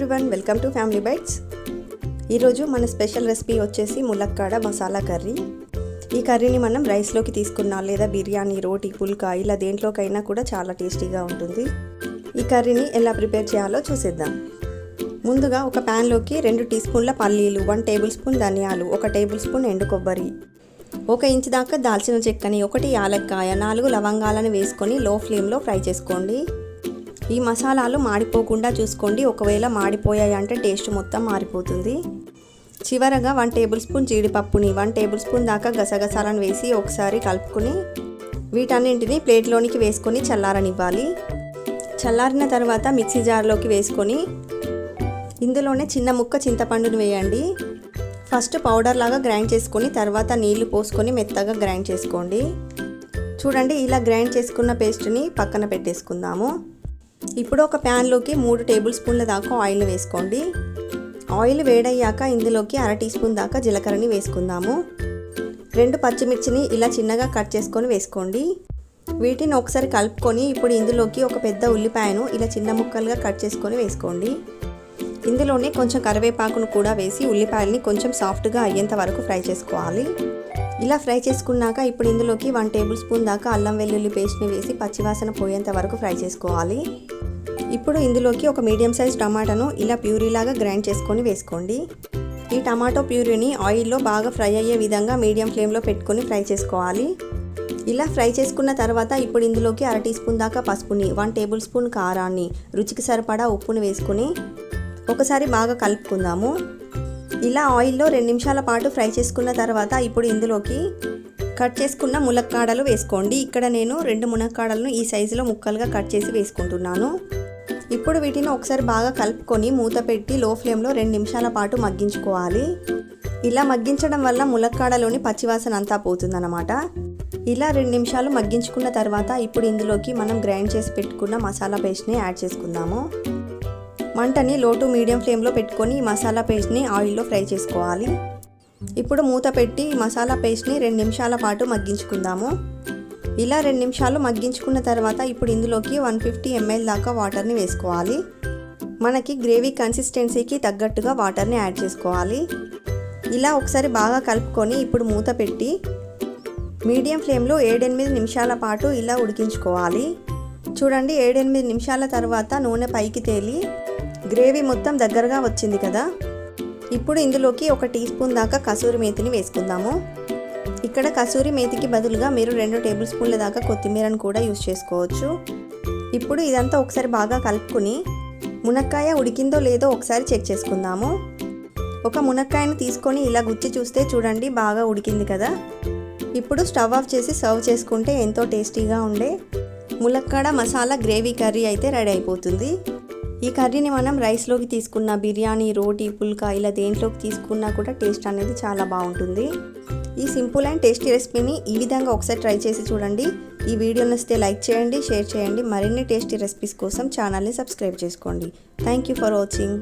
Everyone welcome to family bites ఈరోజు మన special recipe వచ్చేసి ములక్కాడ మసాలా కర్రీ. ఈ కర్రీని మనం రైస్లోకి తీసుకున్నా లేదా బిర్యానీ రోటీ పుల్కా ఇలా దేంట్లోకైనా కూడా చాలా టేస్టీగా ఉంటుంది. ఈ కర్రీని ఎలా ప్రిపేర్ చేయాలో చూసేద్దాం. ముందుగా ఒక ప్యాన్లోకి రెండు టీ స్పూన్ల పల్లీలు వన్ టేబుల్ స్పూన్ ధనియాలు ఒక టేబుల్ స్పూన్ ఎండు కొబ్బరి ఒక ఇంచు దాకా దాల్చిన చెక్కని ఒకటి యాలక్కాయ నాలుగు లవంగాలను వేసుకొని లో ఫ్లేమ్లో ఫ్రై చేసుకోండి. ఈ మసాలాలు మాడిపోకుండా చూసుకోండి. ఒకవేళ మాడిపోయాయి అంటే టేస్ట్ మొత్తం మారిపోతుంది. చివరగా వన్ టేబుల్ స్పూన్ జీడిపప్పుని వన్ టేబుల్ స్పూన్ దాకా గసగసాలను వేసి ఒకసారి కలుపుకొని వీటన్నింటిని ప్లేట్లోనికి వేసుకొని చల్లారనివ్వాలి. చల్లారిన తర్వాత మిక్సీ జార్లోకి వేసుకొని ఇందులోనే చిన్న ముక్క చింతపండుని వేయండి. ఫస్ట్ పౌడర్ లాగా గ్రైండ్ చేసుకొని తర్వాత నీళ్ళు పోసుకొని మెత్తగా గ్రైండ్ చేసుకోండి. చూడండి ఇలా గ్రైండ్ చేసుకున్న పేస్ట్ని పక్కన పెట్టేసుకుందాము. ఇప్పుడు ఒక ప్యాన్లోకి మూడు టేబుల్ స్పూన్ల దాకా ఆయిల్ వేసుకోండి. ఆయిల్ వేడయ్యాక ఇందులోకి అర టీ స్పూన్ దాకా జీలకర్రని వేసుకుందాము. రెండు పచ్చిమిర్చిని ఇలా చిన్నగా కట్ చేసుకొని వేసుకోండి. వీటిని ఒకసారి కలుపుకొని ఇప్పుడు ఇందులోకి ఒక పెద్ద ఉల్లిపాయను ఇలా చిన్న ముక్కలుగా కట్ చేసుకొని వేసుకోండి. ఇందులోనే కొంచెం కరివేపాకును కూడా వేసి ఉల్లిపాయల్ని కొంచెం సాఫ్ట్గా అయ్యేంత వరకు ఫ్రై చేసుకోవాలి. ఇలా ఫ్రై చేసుకున్నాక ఇప్పుడు ఇందులోకి వన్ టేబుల్ స్పూన్ దాకా అల్లం వెల్లుల్లి పేస్ట్ని వేసి పచ్చివాసన పోయేంత వరకు ఫ్రై చేసుకోవాలి. ఇప్పుడు ఇందులోకి ఒక మీడియం సైజ్ టమాటాను ఇలా ప్యూరీలాగా గ్రైండ్ చేసుకొని వేసుకోండి. ఈ టమాటో ప్యూరీని ఆయిల్లో బాగా ఫ్రై అయ్యే విధంగా మీడియం ఫ్లేమ్లో పెట్టుకొని ఫ్రై చేసుకోవాలి. ఇలా ఫ్రై చేసుకున్న తర్వాత ఇప్పుడు ఇందులోకి అర టీ స్పూన్ దాకా పసుపుని వన్ టేబుల్ స్పూన్ కారాన్ని రుచికి సరిపడా ఉప్పుని వేసుకొని ఒకసారి బాగా కలుపుకుందాము. ఇలా ఆయిల్లో రెండు నిమిషాల పాటు ఫ్రై చేసుకున్న తర్వాత ఇప్పుడు ఇందులోకి కట్ చేసుకున్న ములక్కాడలు వేసుకోండి. ఇక్కడ నేను రెండు మునక్కాడలను ఈ సైజులో ముక్కలుగా కట్ చేసి వేసుకుంటున్నాను. ఇప్పుడు వీటిని ఒకసారి బాగా కలుపుకొని మూత పెట్టి లో ఫ్లేమ్లో రెండు నిమిషాల పాటు మగ్గించుకోవాలి. ఇలా మగ్గించడం వల్ల ములక్కాడలోని పచ్చివాసన అంతా పోతుందన్నమాట. ఇలా రెండు నిమిషాలు మగ్గించుకున్న తర్వాత ఇప్పుడు ఇందులోకి మనం గ్రైండ్ చేసి పెట్టుకున్న మసాలా పేస్ట్ని యాడ్ చేసుకుందాము. మంటని లో టు మీడియం ఫ్లేమ్లో పెట్టుకొని ఈ మసాలా పేస్ట్ని ఆయిల్లో ఫ్రై చేసుకోవాలి. ఇప్పుడు మూత పెట్టి మసాలా పేస్ట్ని రెండు నిమిషాల పాటు మగ్గించుకుందాము. ఇలా రెండు నిమిషాలు మగ్గించుకున్న తర్వాత ఇప్పుడు ఇందులోకి వన్ ఫిఫ్టీ ఎంఎల్ దాకా వాటర్ని వేసుకోవాలి. మనకి గ్రేవీ కన్సిస్టెన్సీకి తగ్గట్టుగా వాటర్ని యాడ్ చేసుకోవాలి. ఇలా ఒకసారి బాగా కలుపుకొని ఇప్పుడు మూత పెట్టి మీడియం ఫ్లేమ్లో ఏడెనిమిది నిమిషాల పాటు ఇలా ఉడికించుకోవాలి. చూడండి ఏడెనిమిది నిమిషాల తర్వాత నూనె పైకి తేలి గ్రేవీ మొత్తం దగ్గరగా వచ్చింది కదా. ఇప్పుడు ఇందులోకి ఒక టీ స్పూన్ దాకా కసూరి మేతిని వేసుకుందాము. ఇక్కడ కసూరి మేతికి బదులుగా మీరు రెండు టేబుల్ స్పూన్ల దాకా కొత్తిమీరను కూడా యూస్ చేసుకోవచ్చు. ఇప్పుడు ఇదంతా ఒకసారి బాగా కలుపుకుని మునక్కాయ ఉడికిందో లేదో ఒకసారి చెక్ చేసుకుందాము. ఒక మునక్కాయను తీసుకొని ఇలా గుచ్చి చూస్తే చూడండి బాగా ఉడికింది కదా. ఇప్పుడు స్టవ్ ఆఫ్ చేసి సర్వ్ చేసుకుంటే ఎంతో టేస్టీగా ఉండే ములక్కాడ మసాలా గ్రేవీ కర్రీ అయితే రెడీ అయిపోతుంది. ఈ కర్రీని మనం రైస్లోకి తీసుకున్న బిర్యానీ రోటీ పుల్కా ఇలా దేంట్లోకి తీసుకున్నా కూడా టేస్ట్ అనేది చాలా బాగుంటుంది. ఈ సింపుల్ అండ్ టేస్టీ రెసిపీని ఈ విధంగా ఒకసారి ట్రై చేసి చూడండి. ఈ వీడియో నచ్చితే లైక్ చేయండి షేర్ చేయండి. మరిన్ని టేస్టీ రెసిపీస్ కోసం ఛానల్ని సబ్స్క్రైబ్ చేసుకోండి. Thank you for watching